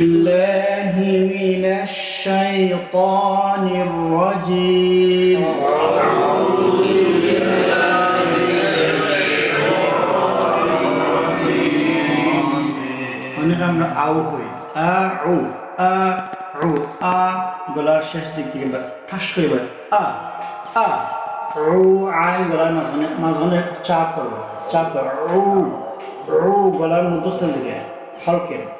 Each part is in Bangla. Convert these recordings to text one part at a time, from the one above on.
بالله من الشيطان الرجيم অনেক আমরা আউ হই আ উ আ উ আ গলার শেষ দিক থেকে এবার ঠাস করে এবার আ আ উ আই গলার মাঝখানে মাঝখানে চাপ করবো চাপ করবো উ উ গলার মধ্যস্থান দিকে হালকে আ উ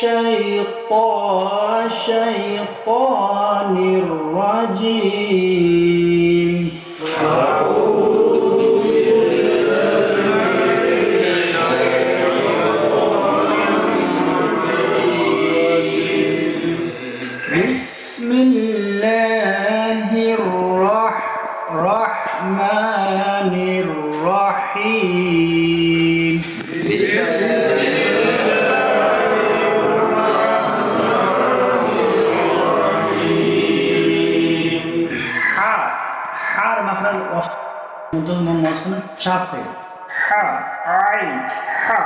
الشيطان شيطان الرجيم মাঝখানে চাপ হয়ে হা আইন হা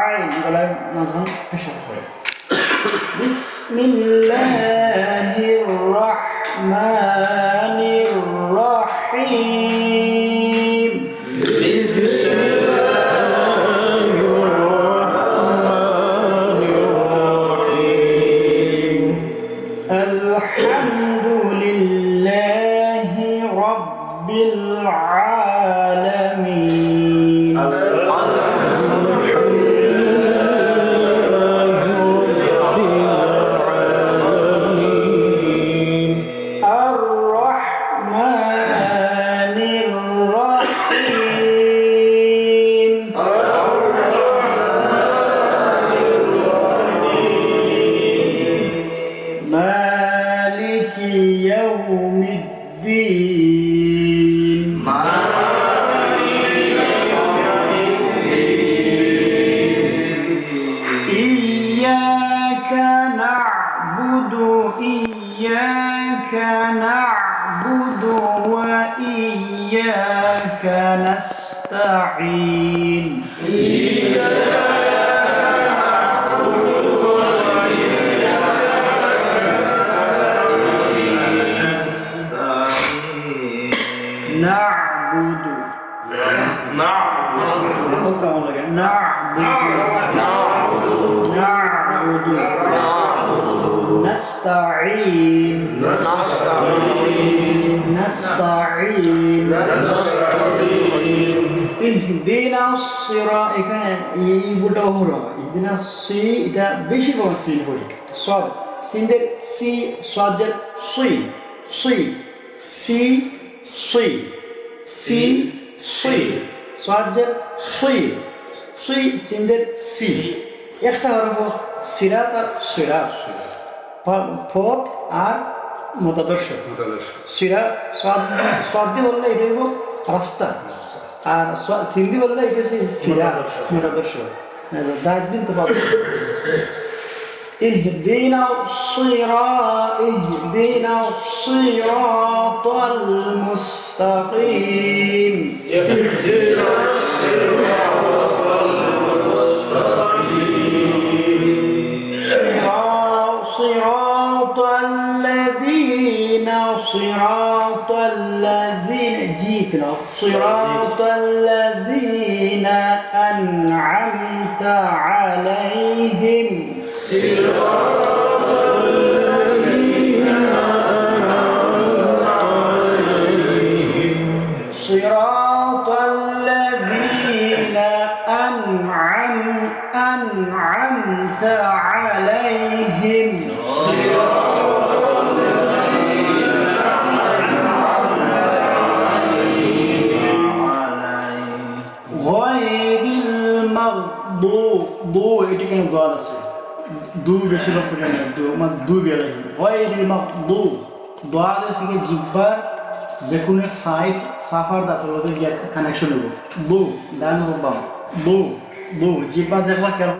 আইন গলার মাঝখানে পেশাব হয়ে بسم الله الرحمن الرحيم إياك نعبد وإياك نستعين. نعبد. حكم لك. نعبد. نعبد. نستعين نستعين ইহদিনা সিরা এখানে এই বুটা হলো ইহদিনা সি এটা বেশি কম সিন করি সব সিনদের সি সদের সুই সুই সি সুই সি সুই সদের সুই সুই সিনদের সি একটা হরফ সিরাত আর সিরাত পথ আর মতাদর্শ সিরা সাদ্দি বললে এটা হইব রাস্তা আর স- সিন্ধি বললে এটা হচ্ছে সিরা মতাদর্শ দাগ দিন তো পাবো اهدنا الصراط اهدنا الصراط المستقيم صراط- صراط الذين صراط الذين جيكنا صراط الذين أنعمت عليهم. صراط عليهم غير المغضوب ضو এটি কেন দোয়াল আছে দু বেশি লোক করে না দু মানে দু বেলাহি গয়রিল মাগদুব দোয়া দেশে জিব্বার যে কোনো সাইড সাফার দাঁতের লগে গিয়ে কানেকশন হইব দু ডান বাম দু দু জিব্বা দেখবা কেন